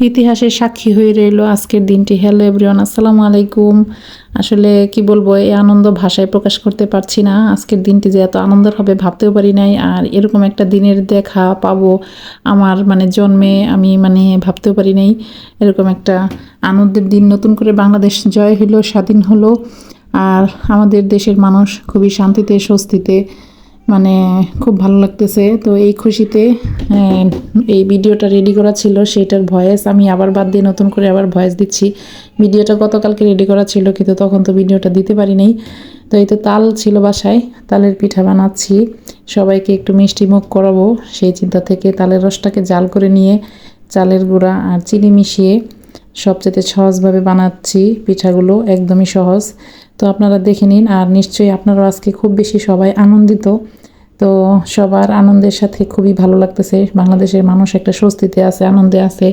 ইতিহাসের সাক্ষী হয়ে রইল আজকের দিনটি। হ্যালো এভরিওয়ান, আসসালামু আলাইকুম। আসলে কি বলব, এই আনন্দ ভাষায় প্রকাশ করতে পারছি না। আজকের দিনটি যে এত আনন্দের হবে ভাবতেও পারি নাই। আর এরকম একটা দিনের দেখা পাবো আমার মানে জন্মে আমি মানে ভাবতেও পারি নাই। এরকম একটা আনন্দের দিন নতুন করে বাংলাদেশ জয় হলো, স্বাধীন হলো। আর আমাদের দেশের মানুষ খুবই শান্তিতে, স্বস্তিতে মানে খুব ভালো লাগতেছে। তো এই খুশিতে এই ভিডিওটা রেডি করা ছিল, সেটার ভয়েস আমি আবার বাদ দিয়ে নতুন করে আবার ভয়েস দিচ্ছি। ভিডিওটা গতকালকে রেডি করা ছিল, কিন্তু তখন তো ভিডিওটা দিতে পারিনি তো এই তো তাল ছিল বাসায়, তালের পিঠা বানাচ্ছি। সবাইকে একটু মিষ্টি মুখ করাবো, সেই চিন্তা থেকে তালের রসটাকে জাল করে নিয়ে চালের গুঁড়া আর চিনি মিশিয়ে সবচেয়ে সহজভাবে বানাচ্ছি পিঠাগুলো, একদমই সহজ। তো আপনারা দেখে নিন, আর নিশ্চয়ই আপনারাও আজকে খুব বেশি সবাই আনন্দিত। তো সবার আনন্দের সাথে খুবই ভালো লাগতেছে। বাংলাদেশের মানুষ একটা স্বস্তিতে আছে, আনন্দে আছে।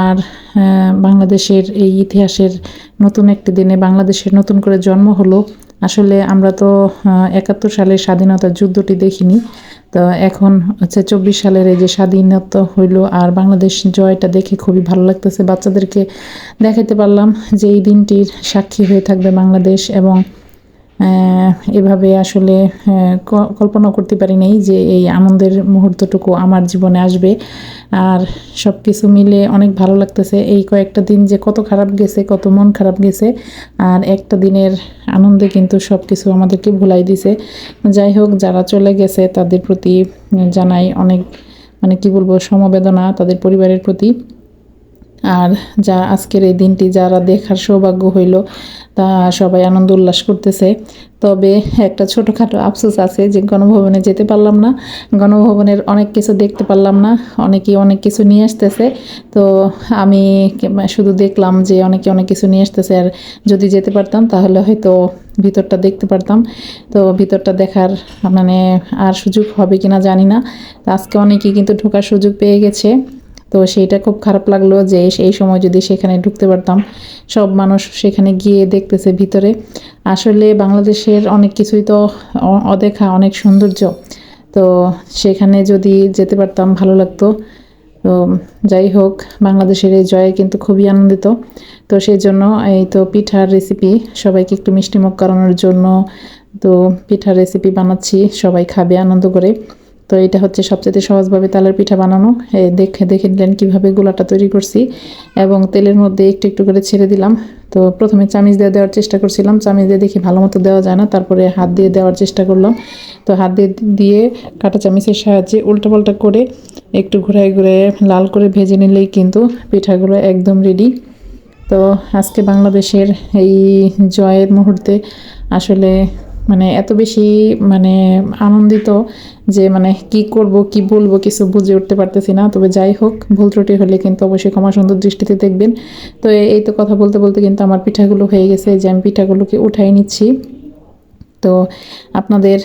আর বাংলাদেশের এই ইতিহাসের নতুন একটি দিনে বাংলাদেশের নতুন করে জন্ম হলো। আসলে আমরা তো একাত্তর সালের স্বাধীনতার যুদ্ধটি দেখিনি। তো এখন হচ্ছে চব্বিশ সালের এই যে স্বাধীনতা হইল আর বাংলাদেশ জয়টা দেখে খুবই ভালো লাগতেছে। বাচ্চাদেরকে দেখাইতে পারলাম যে এই দিনটির সাক্ষী হয়ে থাকবে বাংলাদেশ এবং এভাবে আসলে কল্পনা করতে পারি নাই যে এই আনন্দের মুহূর্তটুকু আমার জীবনে আসবে। আর সব কিছু মিলে অনেক ভালো লাগতেছে। এই কয়েকটা দিন যে কত খারাপ গেছে, কত মন খারাপ গেছে, আর একটা দিনের আনন্দে কিন্তু সব কিছু আমাদেরকে ভুলাই দিছে। যাই হোক, যারা চলে গেছে, তাদের প্রতি জানাই অনেক মানে কি বলব, সমবেদনা তাদের পরিবারের প্রতি। আর যা আজকের এই দিনটি যারা দেখার সৌভাগ্য হইল, তা সবাই আনন্দ উল্লাস করতেছে। তবে একটা ছোটোখাটো আফসোস আছে যে গণভবনে যেতে পারলাম না। গণভবনের অনেক কিছু দেখতে পারলাম না, অনেকেই অনেক কিছু নিয়ে আসতেছে। তো আমি শুধু দেখলাম যে অনেকে অনেক কিছু নিয়ে আসতেছে, আর যদি যেতে পারতাম তাহলে হয়তো ভিতরটা দেখতে পারতাম। তো ভিতরটা দেখার মানে আর সুযোগ হবে কিনা জানি না। আজকে অনেকেই কিন্তু ঢোকার সুযোগ পেয়ে গেছে। তো সেইটা খুব খারাপ লাগল যে এই সময় যদি সেখানে ঢুকতে পারতাম। সব মানুষ সেখানে গিয়ে দেখতেছে ভিতরে। আসলে বাংলাদেশের অনেক কিছুই তো অদেখা, অনেক সৌন্দর্য। তো সেখানে যদি যেতে পারতাম, ভালো লাগতো। তো যাই হোক, বাংলাদেশের এই জয়ে কিন্তু খুবই আনন্দিত। তো সেই জন্য এই তো পিঠার রেসিপি সবাইকে একটু মিষ্টিমুখ করানোর জন্য তো পিঠার রেসিপি বানাচ্ছি। সবাই খাবে আনন্দ করে। তো এটা হচ্ছে সবচেয়ে সহজভাবে তালের পিঠা বানানো। দেখে দেখে নিলেন কীভাবে গোলাটা তৈরি করছি। এবং তেলের মধ্যে একটু একটু করে ছেড়ে দিলাম। তো প্রথমে চামিচ দিয়ে দেওয়ার চেষ্টা করছিলাম। চামিচ দিয়ে দেখি ভালো মতো দেওয়া যায় না। তারপরে হাত দিয়ে দেওয়ার চেষ্টা করলাম। তো হাত দিয়ে দিয়ে কাঁটা চামিচের সাহায্যে উল্টাপাল্টা করে একটু ঘুরাই ঘুরাই লাল করে ভেজে নিলেই কিন্তু পিঠাগুলো একদম রেডি তো আজকে বাংলাদেশের এই জয়ের মুহূর্তে আসলে মানে এত বেশি মানে আনন্দিত যে মানে কি করব, কি বলব কিছু বুঝে উঠতে পারতেছি না। তবে যাই হোক, ভুল ত্রুটি হলে কিন্তু অবশ্যই ক্ষমা সুন্দর দৃষ্টিতে দেখবেন। তো এই- তো কথা বলতে বলতে কিন্তু আমার পিঠাগুলো হয়ে গেছে। যে আমি পিঠাগুলোকে উঠাই নিচ্ছি। তো আপনাদের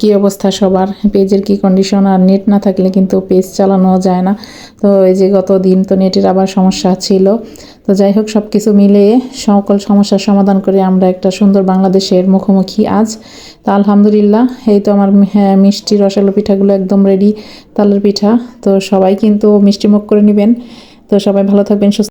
কি অবস্থা সবার? পেজের কি কন্ডিশন আর নেট না থাকলে কিন্তু পেজ চালানো যায় না। তো এই যে গত দিন তো নেটের আবার সমস্যা ছিল। তো যাই হোক সব কিছু মিলিয়ে সকল সমস্যার সমাধান করে আমরা একটা সুন্দর বাংলাদেশের মুখোমুখি আজ। তো আলহামদুলিল্লাহ এই তো আমার হ্যাঁ, মিষ্টি রসালো পিঠাগুলো একদম রেডি তালের পিঠা তো সবাই কিন্তু মিষ্টি মুখ করে নেবেন। তো সবাই ভালো থাকবেন সুস্থ